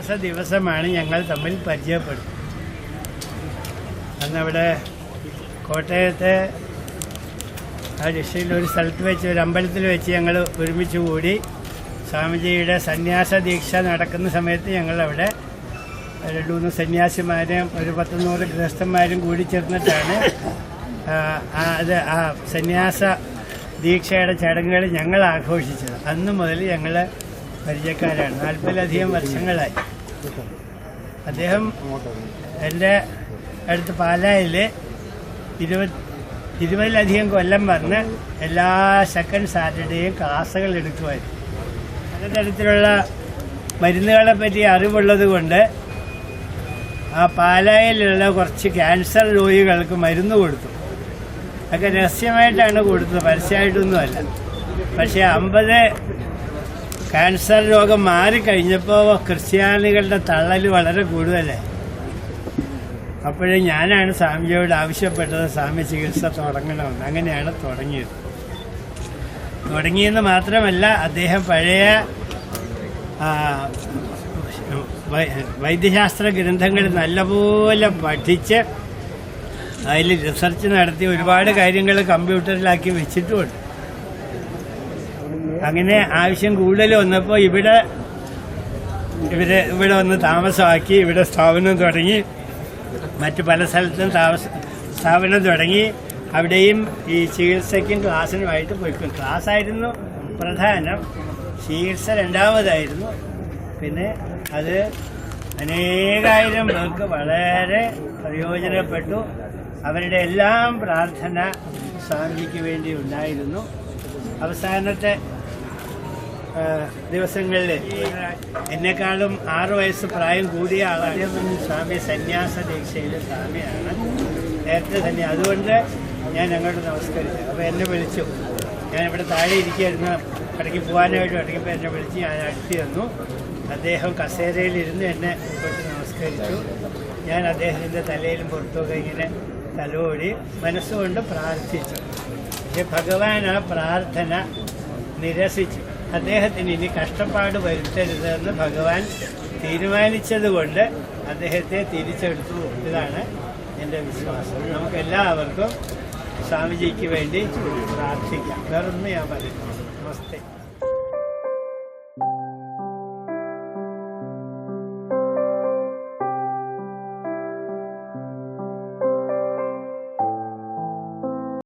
മാസ ദിവസമാണ് ഞങ്ങൾ തമ്മിൽ പരിചയപ്പെടുന്നത് അന്നവിടെ കോട്ടയത്തെ ആ ഡിസ്ട്രിക്റ്റിൽ ഒരു സ്ഥലത്ത് വെച്ച് ഒരു അമ്പലത്തിൽ വെച്ച് ഞങ്ങൾ ഒരുമിച്ച് കൂടി സ്വാമിജിയുടെ സന്യാസ ദീക്ഷ നടക്കുന്ന സമയത്ത് ഞങ്ങളവിടെ രണ്ട് മൂന്ന് സന്യാസിമാരും ഒരു പത്തുനൂറ് ഗൃഹസ്ഥന്മാരും കൂടി ചേർന്നിട്ടാണ് അത് ആ സന്യാസ ദീക്ഷയുടെ ചടങ്ങുകൾ ഞങ്ങൾ ആഘോഷിച്ചത്. അന്ന് മുതൽ ഞങ്ങൾ പരിചയക്കാരാണ്. നാൽപ്പതിലധികം വർഷങ്ങളായി. അദ്ദേഹം എന്റെ അടുത്ത് പാലായിൽ ഇരുപത് ഇരുപതിലധികം കൊല്ലം വന്ന് എല്ലാ സെക്കൻഡ് സാറ്റർഡേയും ക്ലാസ്സുകൾ എടുക്കുമായിരുന്നു. പലതരത്തിലുള്ള മരുന്നുകളെ പറ്റി അറിവുള്ളത് കൊണ്ട് ആ പാലായിലുള്ള കുറച്ച് ക്യാൻസർ രോഗികൾക്ക് മരുന്ന് കൊടുത്തു. ഒക്കെ രഹസ്യമായിട്ടാണ് കൊടുത്തത് പരസ്യമായിട്ടൊന്നുമല്ല. പക്ഷേ അമ്പത് ക്യാൻസർ രോഗം മാറിക്കഴിഞ്ഞപ്പോൾ ക്രിസ്ത്യാനികളുടെ തള്ളൽ വളരെ കൂടുതലേ അപ്പോഴേ ഞാനാണ് സ്വാമിജിയോട് ആവശ്യപ്പെട്ടത് സ്വാമി ചികിത്സ തുടങ്ങണമെന്ന്. അങ്ങനെയാണ് തുടങ്ങിയത്. തുടങ്ങിയെന്ന് മാത്രമല്ല അദ്ദേഹം പഴയ വൈദ്യശാസ്ത്ര ഗ്രന്ഥങ്ങൾ നല്ലപോലെ പഠിച്ച് അതിൽ റിസർച്ച് നടത്തി ഒരുപാട് കാര്യങ്ങൾ കമ്പ്യൂട്ടറിലാക്കി വെച്ചിട്ടുമുണ്ട്. അങ്ങനെ ആവശ്യം കൂടുതൽ വന്നപ്പോൾ ഇവിടെ ഇവിടെ ഇവിടെ വന്ന് താമസമാക്കി ഇവിടെ സ്ഥാപനം തുടങ്ങി മറ്റു പല സ്ഥലത്തും താമസ സ്ഥാപനം തുടങ്ങി അവിടെയും ഈ ചികിത്സയ്ക്കും ക്ലാസ്സിനുമായിട്ട് പോയിക്കും ക്ലാസ് ആയിരുന്നു പ്രധാനം. ചികിത്സ രണ്ടാമതായിരുന്നു. പിന്നെ അത് അനേകായിരം പേർക്ക് വളരെ പ്രയോജനപ്പെട്ടു. അവരുടെ എല്ലാം പ്രാർത്ഥന സ്വാമിജിക്ക് വേണ്ടി ഉണ്ടായിരുന്നു. അവസാനത്തെ ദിവസങ്ങളിൽ എന്നെക്കാളും ആറു വയസ്സ് പ്രായം കൂടിയ ആളാണ് സ്വാമി സന്യാസ ദീക്ഷയിൽ സ്വാമിയാണ്. നേരത്തെ തന്നെ. അതുകൊണ്ട് ഞാൻ അങ്ങോട്ട് നമസ്കരിച്ചു. അപ്പോൾ എന്നെ വിളിച്ചു. ഞാൻ ഇവിടെ താഴെ ഇരിക്കുകയായിരുന്നു. ഇടയ്ക്ക് പോകാനായിട്ട് ഇടയ്ക്കപ്പോൾ എന്നെ വിളിച്ച് ഞാൻ അടുത്ത് തന്നു അദ്ദേഹം കസേരയിലിരുന്ന് എന്നെ മുമ്പോട്ട് നമസ്കരിച്ചു. ഞാൻ അദ്ദേഹത്തിന്റെ തലയിലും പുറത്തൊക്കെ ഇങ്ങനെ തലോടി മനസ്സുകൊണ്ട് പ്രാർത്ഥിച്ചു. പക്ഷെ ഭഗവാൻ ആ പ്രാർത്ഥന നിരസിച്ചു. അദ്ദേഹത്തിന് ഇനി കഷ്ടപ്പാട് വരുത്തരുതെന്ന് ഭഗവാൻ തീരുമാനിച്ചതുകൊണ്ട് അദ്ദേഹത്തെ തിരിച്ചെടുത്തു ഇതാണ് എന്റെ വിശ്വാസം. നമുക്ക് എല്ലാവർക്കും സ്വാമിജിക്ക് വേണ്ടി പ്രാർത്ഥിക്കാം. വേറൊന്നും ഞാൻ പറയുന്നു നമസ്തേ.